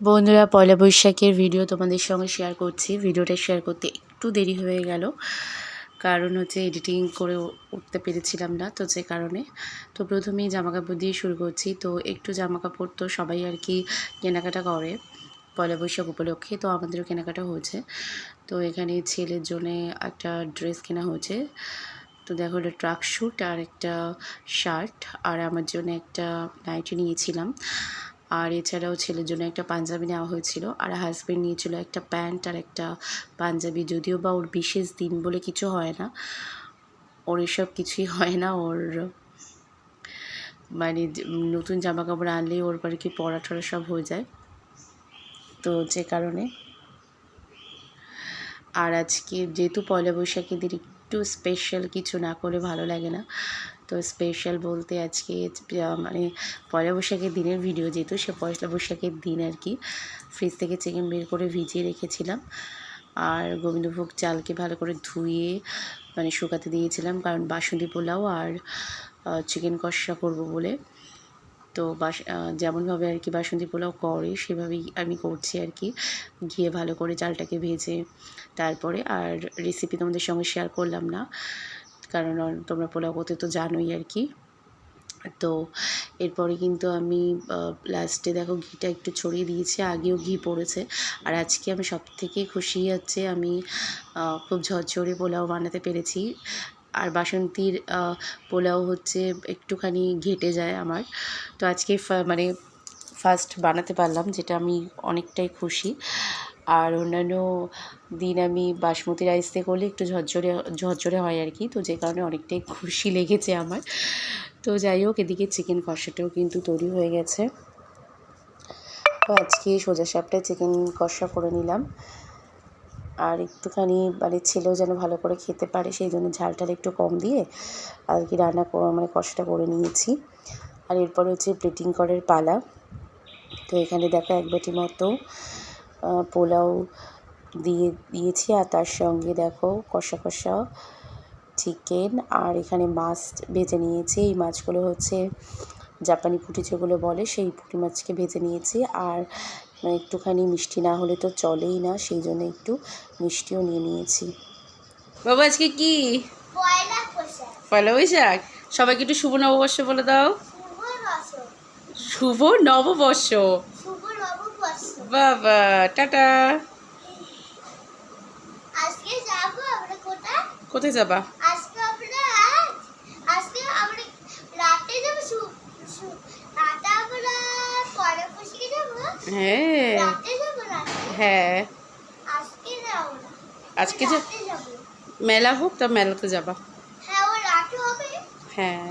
বন্ধুরা, পয়লা বৈশাখের ভিডিও তোমাদের সঙ্গে শেয়ার করছি। ভিডিওটা শেয়ার করতে একটু দেরি হয়ে গেল, কারণ হচ্ছে এডিটিং করে উঠতে পেরেছিলাম না তো যে কারণে। তো প্রথমেই জামা কাপড় দিয়ে শুরু করছি। তো একটু জামা কাপড় তো সবাই আর কি কেনাকাটা করে পয়লা বৈশাখ উপলক্ষে, তো আমাদেরও কেনাকাটা হয়েছে। তো এখানে ছেলের জন্যে একটা ড্রেস কেনা হয়েছে। তো দেখো একটা ট্রাক স্যুট আর একটা শার্ট আর আমার জন্য একটা নাইটি নিয়েছিলাম। আর এছাড়াও ছেলের জন্য একটা পাঞ্জাবি নেওয়া হয়েছিল আর হাজব্যান্ড নিয়েছিল একটা প্যান্ট আর একটা পাঞ্জাবি, যদিও বা ওর বিশেষ দিন বলে কিছু হয় না। ওর এসব কিছুই হয় না, ওর মানে নতুন জামা কাপড় আনলেই ওর বাড়ি কি পরা টরা সব হয়ে যায়। তো যে কারণে। আর আজকে যেহেতু পয়লা বৈশাখের দিন একটু স্পেশাল কিছু না করলে ভালো লাগে না তো স্পেশাল বলতে আজকে মানে পয়লা বৈশাখের দিনের ভিডিও যেহেতু, সে পয়লা বৈশাখের দিন আর কি। ফ্রিজ থেকে চিকেন বের করে ভিজিয়ে রেখেছিলাম। আর গোবিন্দভোগ চালকে ভালো করে ধুয়ে মানে শুকাতে দিয়েছিলাম। কারণ বাসন্তী পোলাও আর চিকেন কষা করব বলে। তো বাস যেমনভাবে আর কি বাসন্তী পোলাও করে, সেভাবেই আমি করছি আর কি। ঘিয়ে ভালো করে চালটাকে ভেজে, তারপরে আর রেসিপি তোমাদের সঙ্গে শেয়ার করলাম না। কারণ তোমরা পোলাও করতে তো জানোই আর কি। তো এরপরে কিন্তু আমি লাস্টে দেখো ঘিটা একটু ছড়িয়ে দিয়েছি, আগেও ঘি পড়েছে। আর আজকে আমি সব থেকে খুশি হচ্ছে আমি খুব ঝরঝরে পোলাও বানাতে পেরেছি। আর বাসন্তীর পোলাও হচ্ছে একটুখানি ঘেটে যায় আমার। তো আজকে মানে ফার্স্ট বানাতে পারলাম, যেটা আমি অনেকটাই খুশি। আর অন্যান্য দিন আমি বাসমতি রাইস দিয়ে করলে একটু ঝরঝরে ঝরঝরে হয় আর কি। তো যে কারণে অনেকটাই খুশি লেগেছে আমার। তো যাই হোক, এদিকে চিকেন কষাটাও কিন্তু তৈরি হয়ে গেছে। তো আজকে সোজা সাপটায় চিকেন কষা করে নিলাম। আর একটুখানি মানে ছেলেও যেন ভালো করে খেতে পারে, সেই জন্য ঝালটাল একটু কম দিয়ে আর কি রান্না মানে কষাটা করে নিয়েছি। আর এরপরে হচ্ছে প্লেটিং করার পালা। তো এখানে দেখো এক বাটি মতো পোলাও দিয়ে দিয়েছি আর তার সঙ্গে দেখো কষা কষা চিকেন আর এখানে মাছ ভেজে নিয়েছি। এই মাছগুলো হচ্ছে জাপানি পুঁটি যেগুলো বলে সেই পুঁটি মাছকে ভেজে নিয়েছি আর একটুখানি মিষ্টি না হলে তো চলেই না সেই জন্য একটু মিষ্টিও নিয়ে নিয়েছি। বাবা আজকে কি? পয়লা বৈশাখ। সবাইকে একটু শুভ নববর্ষ বলে দাও। শুভ নববর্ষ। শুভ নববর্ষ বাবা টাটা আজকে যাব আমরা কোথায় কোথায় যাবা আজকে আমরা আজকে আমরা রাতে যাব শু- শু- রাতে আমরা পয়লা বৈশাখে যাব হ্যাঁ রাতে যাব রাতে হ্যাঁ আজকে যাব না আজকে যে রাতে যাব মেলা হোক তা মেলাতে যাবা হ্যাঁ ও রাতে হবে হ্যাঁ